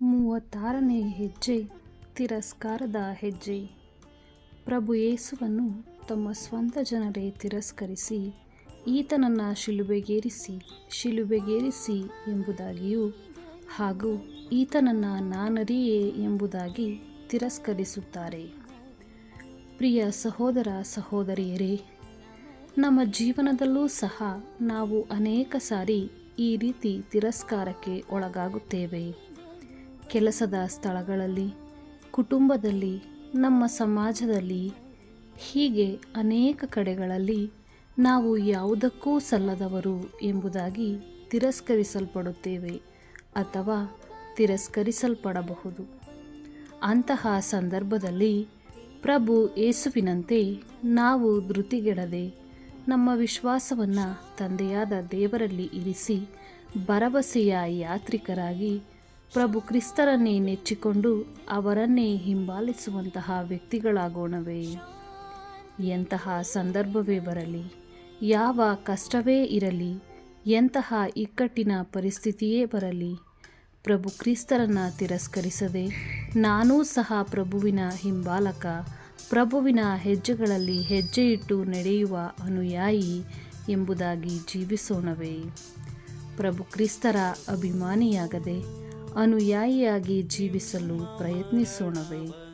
ಮೂವತ್ತಾರನೇ ಹೆಜ್ಜೆ, ತಿರಸ್ಕಾರದ ಹೆಜ್ಜೆ. ಪ್ರಭು ಯೇಸುವನ್ನು ತಮ್ಮ ಸ್ವಂತ ಜನರೇ ತಿರಸ್ಕರಿಸಿ, ಈತನನ್ನು ಶಿಲುಬೆಗೇರಿಸಿ ಶಿಲುಬೆಗೇರಿಸಿ ಎಂಬುದಾಗಿಯೂ ಹಾಗೂ ಈತನನ್ನು ನಾನರಿಯೇ ಎಂಬುದಾಗಿ ತಿರಸ್ಕರಿಸುತ್ತಾರೆ. ಪ್ರಿಯ ಸಹೋದರ ಸಹೋದರಿಯರೇ, ನಮ್ಮ ಜೀವನದಲ್ಲೂ ಸಹ ನಾವು ಅನೇಕ ಸಾರಿ ಈ ರೀತಿ ತಿರಸ್ಕಾರಕ್ಕೆ ಒಳಗಾಗುತ್ತೇವೆ. ಕೆಲಸದ ಸ್ಥಳಗಳಲ್ಲಿ, ಕುಟುಂಬದಲ್ಲಿ, ನಮ್ಮ ಸಮಾಜದಲ್ಲಿ, ಹೀಗೆ ಅನೇಕ ಕಡೆಗಳಲ್ಲಿ ನಾವು ಯಾವುದಕ್ಕೂ ಸಲ್ಲದವರು ಎಂಬುದಾಗಿ ತಿರಸ್ಕರಿಸಲ್ಪಡುತ್ತೇವೆ ಅಥವಾ ತಿರಸ್ಕರಿಸಲ್ಪಡಬಹುದು. ಅಂತಹ ಸಂದರ್ಭದಲ್ಲಿ ಪ್ರಭು ಯೇಸುವಿನಂತೆ ನಾವು ಧೃತಿಗೆಡದೆ ನಮ್ಮ ವಿಶ್ವಾಸವನ್ನು ತಂದೆಯಾದ ದೇವರಲ್ಲಿ ಇರಿಸಿ ಭರವಸೆಯ ಯಾತ್ರಿಕರಾಗಿ ಪ್ರಭು ಕ್ರಿಸ್ತರನ್ನೇ ನೆಚ್ಚಿಕೊಂಡು ಅವರನ್ನೇ ಹಿಂಬಾಲಿಸುವಂತಹ ವ್ಯಕ್ತಿಗಳಾಗೋಣವೇ. ಎಂತಹ ಸಂದರ್ಭವೇ ಬರಲಿ, ಯಾವ ಕಷ್ಟವೇ ಇರಲಿ, ಎಂತಹ ಇಕ್ಕಟ್ಟಿನ ಪರಿಸ್ಥಿತಿಯೇ ಬರಲಿ, ಪ್ರಭು ಕ್ರಿಸ್ತರನ್ನು ತಿರಸ್ಕರಿಸದೆ ನಾನೂ ಸಹ ಪ್ರಭುವಿನ ಹಿಂಬಾಲಕ, ಪ್ರಭುವಿನ ಹೆಜ್ಜೆಗಳಲ್ಲಿ ಹೆಜ್ಜೆ ಇಟ್ಟು ನಡೆಯುವ ಅನುಯಾಯಿ ಎಂಬುದಾಗಿ ಜೀವಿಸೋಣವೇ. ಪ್ರಭು ಕ್ರಿಸ್ತರ ಅಭಿಮಾನಿಯಾಗದೆ ಅನುಯಾಯಿಯಾಗಿ ಜೀವಿಸಲು ಪ್ರಯತ್ನಿಸೋಣವೇ.